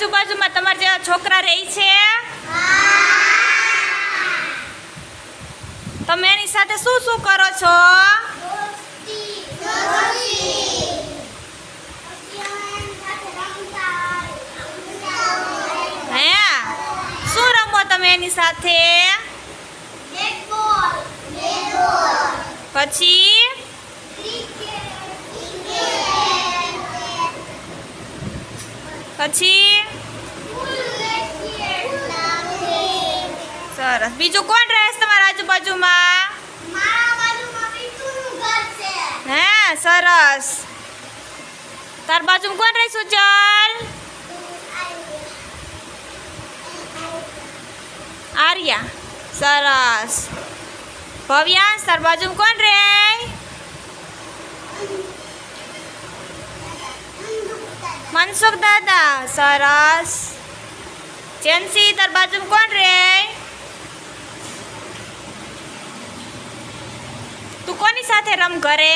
આજુબાજુમાં તમારા જેવા છોકરા રહે છે? તમે એની સાથે શું શું કરો છો? હે? શું રમો તમે એની સાથે? પછી? પછી? સરસ. બીજું કોણ રહે છે તમારા આજુબાજુમાં? હે, સરસ. તાર બાજુમાં કોણ રહે સુજલ આર્યા. સરસ. ભવ્યાંશ, તાર બાજુમાં કોણ રહે? મનસુખ દાદા સરસ. જેન્સી તાર બાજુમાં કોણ રહે તું કોની સાથે રમ કરે